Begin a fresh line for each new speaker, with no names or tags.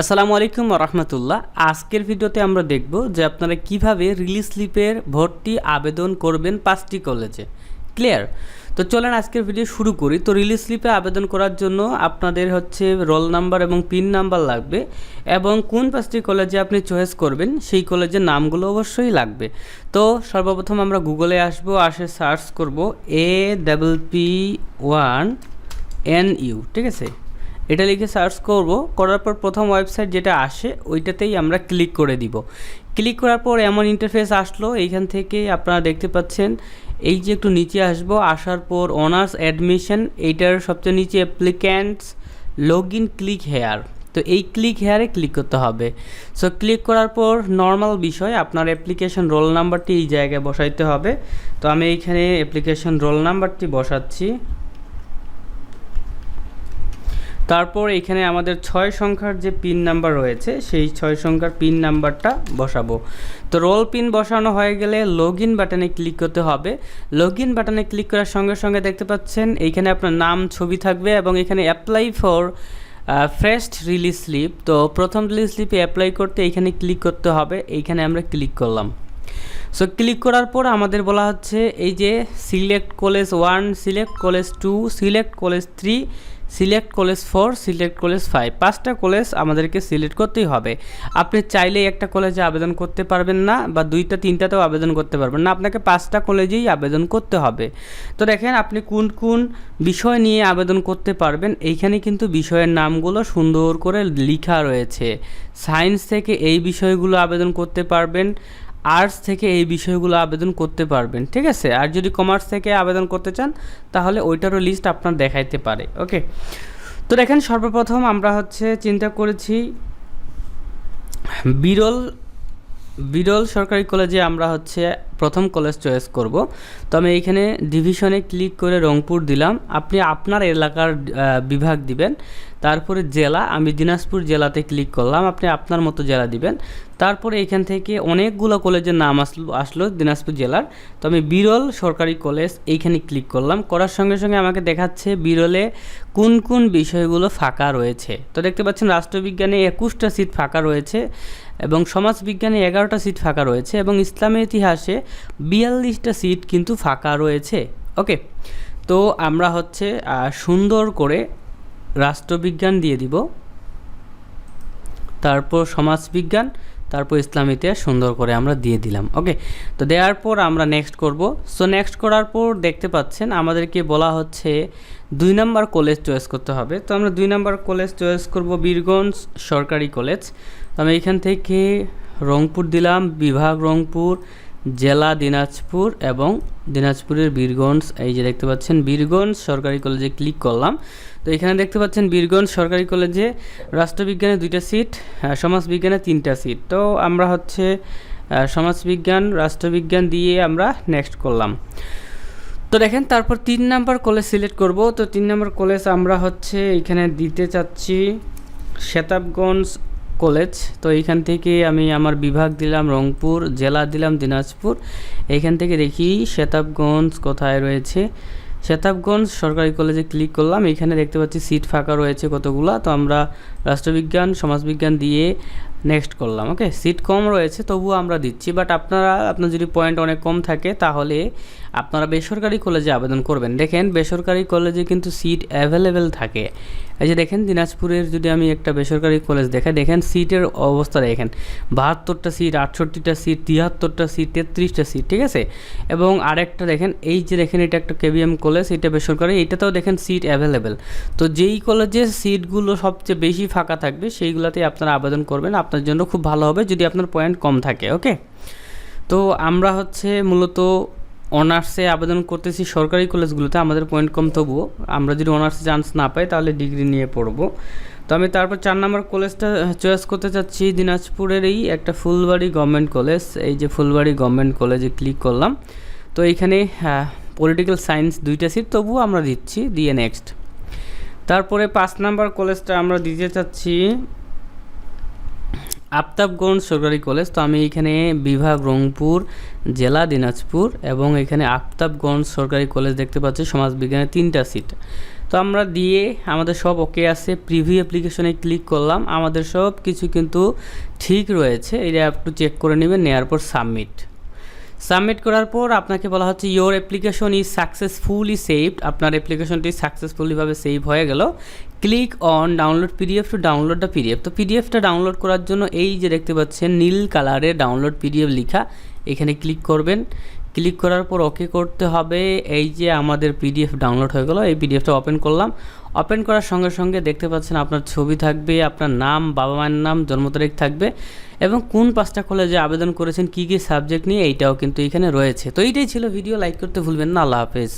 আসসালামু আলাইকুম রহমতুল্লাহ। আজকের ভিডিওতে আমরা দেখব যে আপনারা কীভাবে রিলিজ স্লিপের ভর্তি আবেদন করবেন পাঁচটি কলেজে ক্লিয়ার তো চলেন আজকের ভিডিও শুরু করি। তো রিলিজ স্লিপে আবেদন করার জন্য আপনাদের হচ্ছে রোল নাম্বার এবং পিন নাম্বার লাগবে এবং কোন পাঁচটি কলেজে আপনি চয়েস করবেন, সেই কলেজের নামগুলো অবশ্যই লাগবে। তো সর্বপ্রথম আমরা গুগলে আসব, আসে সার্চ করব A double P one N U ঠিক আছে? এটা লিখে সার্চ করব, করার পর প্রথম ওয়েবসাইট যেটা আসে, ওইটাতেই আমরা ক্লিক করে দিব। ক্লিক করার পর এমন ইন্টারফেস আসলো, এইখান থেকে আপনারা দেখতে পাচ্ছেন, এই যে একটু নিচে আসব, আসার পর অনার্স অ্যাডমিশন এইটার সবচেয়ে নিচে applicants log in click here তো এই ক্লিক হেয়ারে ক্লিক করতে হবে। সো ক্লিক করার পর নর্মাল বিষয়, আপনার অ্যাপ্লিকেশন রোল নাম্বারটি এই জায়গায় বসাইতে হবে। তো আমি এইখানে অ্যাপ্লিকেশন রোল নাম্বারটি বসাচ্ছি। তারপর এখানে আমাদের ছয় সংখ্যার যে পিন নাম্বার রয়েছে, সেই ছয় সংখ্যার পিন নাম্বারটা বসাবো। তো রোল পিন বসানো হয়ে গেলে লগ ইন বাটনে ক্লিক করতে হবে। লগ ইন বাটনে ক্লিক করার সঙ্গে সঙ্গে দেখতে পাচ্ছেন এইখানে আপনার নাম, ছবি থাকবে এবং এখানে apply for first release slip তো প্রথম রিলিজ স্লিপে অ্যাপ্লাই করতে এইখানে ক্লিক করতে হবে এইখানে আমরা ক্লিক করলাম। সো ক্লিক করার পর আমাদের বলা হচ্ছে এই যে select college one select college two select college three select college four select college five পাঁচটা কলেজ আমাদেরকে সিলেক্ট করতেই হবে। আপনি চাইলেই একটা কলেজে আবেদন করতে পারবেন না বা দুইটা, তিনটাতেও আবেদন করতে পারবেন না। আপনাকে পাঁচটা কলেজেই আবেদন করতে হবে। তো দেখেন আপনি কোন কোন বিষয় নিয়ে আবেদন করতে পারবেন, এইখানে কিন্তু বিষয়ের নামগুলো সুন্দর করে লেখা রয়েছে। সায়েন্স থেকে এই বিষয়গুলো আবেদন করতে পারবেন। আর্টস থেকে এই বিষয়গুলো আবেদন করতে পারবেন, ঠিক আছে? আর যদি কমার্স থেকে আবেদন করতে চান, তাহলে ওইটারও লিস্ট আপনার দেখাইতে পারে ওকে তো দেখেন, সর্বপ্রথম আমরা হচ্ছে চিন্তা করেছি, বিরল বিরল সরকারি কলেজে আমরা হচ্ছে প্রথম কলেজ চয়েস করব। তো আমি এইখানে ডিভিশনে ক্লিক করে রংপুর দিলাম। আপনি আপনার এলাকার বিভাগ দিবেন। তারপরে জেলা, আমি দিনাজপুর জেলাতে ক্লিক করলাম। আপনি আপনার মতো জেলা দিবেন। তারপরে এখান থেকে অনেকগুলো কলেজের নাম আসলো আসলো দিনাজপুর জেলার। তো আমি বিরল সরকারি কলেজ এইখানে ক্লিক করলাম। করার সঙ্গে সঙ্গে আমাকে দেখাচ্ছে বিরলে কোন কোন বিষয়গুলো ফাঁকা রয়েছে। তো দেখতে পাচ্ছেন রাষ্ট্রবিজ্ঞানে একুশটা সিট ফাঁকা রয়েছে এবং সমাজবিজ্ঞানে এগারোটা সিট ফাঁকা রয়েছে এবং ইসলামের ইতিহাসে বিয়াল্লিশটা সিট কিন্তু ফাঁকা রয়েছে। ওকে? তো আমরা হচ্ছে সুন্দর করে রাষ্ট্রবিজ্ঞান দিয়ে দিব। তারপর সমাজবিজ্ঞান, তারপর ইসলাম ইতিহাস সুন্দর করে আমরা দিয়ে দিলাম। ওকে? তো দেওয়ার পর আমরা নেক্সট করব। সো নেক্সট করার পর দেখতে পাচ্ছেন, আমাদেরকে বলা হচ্ছে দুই নাম্বার কলেজ চয়েস করতে হবে। তো আমরা দুই নাম্বার কলেজ চয়েস করব বীরগঞ্জ সরকারি কলেজ তো আমি এখান থেকে রংপুর দিলাম, বিভাগ রংপুর জেলা দিনাজপুর এবং দিনাজপুরের বীরগঞ্জ, এই যে দেখতে পাচ্ছেন বীরগঞ্জ সরকারি কলেজে ক্লিক করলাম। তো এখানে দেখতে পাচ্ছেন বীরগঞ্জ সরকারি কলেজে রাষ্ট্রবিজ্ঞানে দুইটা সিট সমাজবিজ্ঞানে তিনটা সিট তো আমরা হচ্ছে সমাজবিজ্ঞান, রাষ্ট্রবিজ্ঞান দিয়ে আমরা নেক্সট করলাম। তো দেখেন, তারপর তিন নাম্বার কলেজ সিলেক্ট করব। তো তিন নাম্বার কলেজ আমরা হচ্ছে এখানে দিতে চাচ্ছি শেতাবগঞ্জ কলেজ। তো এইখান থেকে আমি আমার বিভাগ দিলাম রংপুর, জেলা দিলাম দিনাজপুর। এইখান থেকে দেখি শেতাবগঞ্জ কোথায় রয়েছে। শেতাবগঞ্জ সরকারি কলেজে ক্লিক করলাম। এখানে দেখতে পাচ্ছি সিট ফাঁকা রয়েছে কতগুলো। তো আমরা রাষ্ট্রবিজ্ঞান, সমাজবিজ্ঞান দিয়ে নেক্সট করলাম ওকে সিট কম রয়েছে, তবুও আমরা দিচ্ছি বাট আপনারা, আপনার যদি পয়েন্ট অনেক কম থাকে, তাহলে আপনারা বেসরকারি কলেজে আবেদন করবেন। দেখেন, বেসরকারি কলেজে কিন্তু সিট অ্যাভেলেবেল থাকে। এই যে দেখেন, দিনাজপুরের যদি আমি একটা বেসরকারি কলেজ দেখাই, দেখেন সিটের অবস্থা দেখেন। বাহাত্তরটা সিট আটষট্টিটা সিট তিয়াত্তরটা সিট তেত্রিশটা সিট ঠিক আছে? এবং আরেকটা দেখেন, এই যে দেখেন, এটা একটা কেবিএম কলেজ এটা বেসরকারি, এটাতেও দেখেন সিট অ্যাভেলেবেল তো যেই কলেজে সিটগুলো সবচেয়ে বেশি ফাঁকা থাকবে, সেইগুলোতেই আপনারা আবেদন করবেন। আপনার জন্য খুব ভালো হবে যদি আপনার পয়েন্ট কম থাকে ওকে তো আমরা হচ্ছে মূলত অনার্সে আবেদন করতেছি সরকারি কলেজগুলোতে, আমাদের পয়েন্ট কম তবুও। আমরা যদি অনার্সে চান্স না পাই তাহলে ডিগ্রি নিয়ে পড়ব। তো আমি তারপর চার নম্বর কলেজটা চয়েস করতে চাচ্ছি দিনাজপুরেরই একটা ফুলবাড়ি গভর্নমেন্ট কলেজ। এই যে ফুলবাড়ি গভর্নমেন্ট কলেজে ক্লিক করলাম। তো এইখানে পলিটিক্যাল সায়েন্স দুইটা সিট তবুও আমরা দিচ্ছি, দিয়ে নেক্সট। তারপরে পাঁচ নাম্বার কলেজটা আমরা দিতে চাচ্ছি আফতাবগঞ্জ সরকারি কলেজ, তো আমি এখানে বিভাগ রংপুর, জেলা দিনাজপুর এবং এখানে আফতাবগঞ্জ সরকারি কলেজ দেখতে পাচ্ছি সমাজবিজ্ঞানের তিনটা সিট তো আমরা দিয়ে আমাদের সব ওকে আছে প্রিভিউ অ্যাপ্লিকেশনে ক্লিক করলাম, আমাদের সব কিছু কিন্তু ঠিক রয়েছে, এটা একটু চেক করে নেবেন নেওয়ার পর সাবমিট সাবমিট করার পর আপনাকে বলা হচ্ছে your application is successfully saved আপনার অ্যাপ্লিকেশনটি সাকসেসফুলিভাবে সেভ হয়ে গেল। Click on download PDF to download the PDF তো পিডিএফটা ডাউনলোড করার জন্য এই যে দেখতে পাচ্ছেন, নীল কালারে ডাউনলোড পিডিএফ লেখা। এখানে ক্লিক করবেন। ক্লিক করার পর ওকে করতে হবে এই যে আমাদের পিডিএফ ডাউনলোড হয়ে গেলো, এই পিডিএফটা ওপেন করলাম। ওপেন করার সঙ্গে সঙ্গে দেখতে পাচ্ছেন আপনার ছবি থাকবে, আপনার নাম, বাবা মায়ের নাম, জন্ম তারিখ থাকবে এবং কোন পাঁচটা কলেজে আবেদন করেছেন, কী কী সাবজেক্ট নিয়ে, এইটাও কিন্তু এখানে রয়েছে। তো এইটাই ছিল ভিডিও, লাইক করতে ভুলবেন না, আল্লাহ হাফেজ।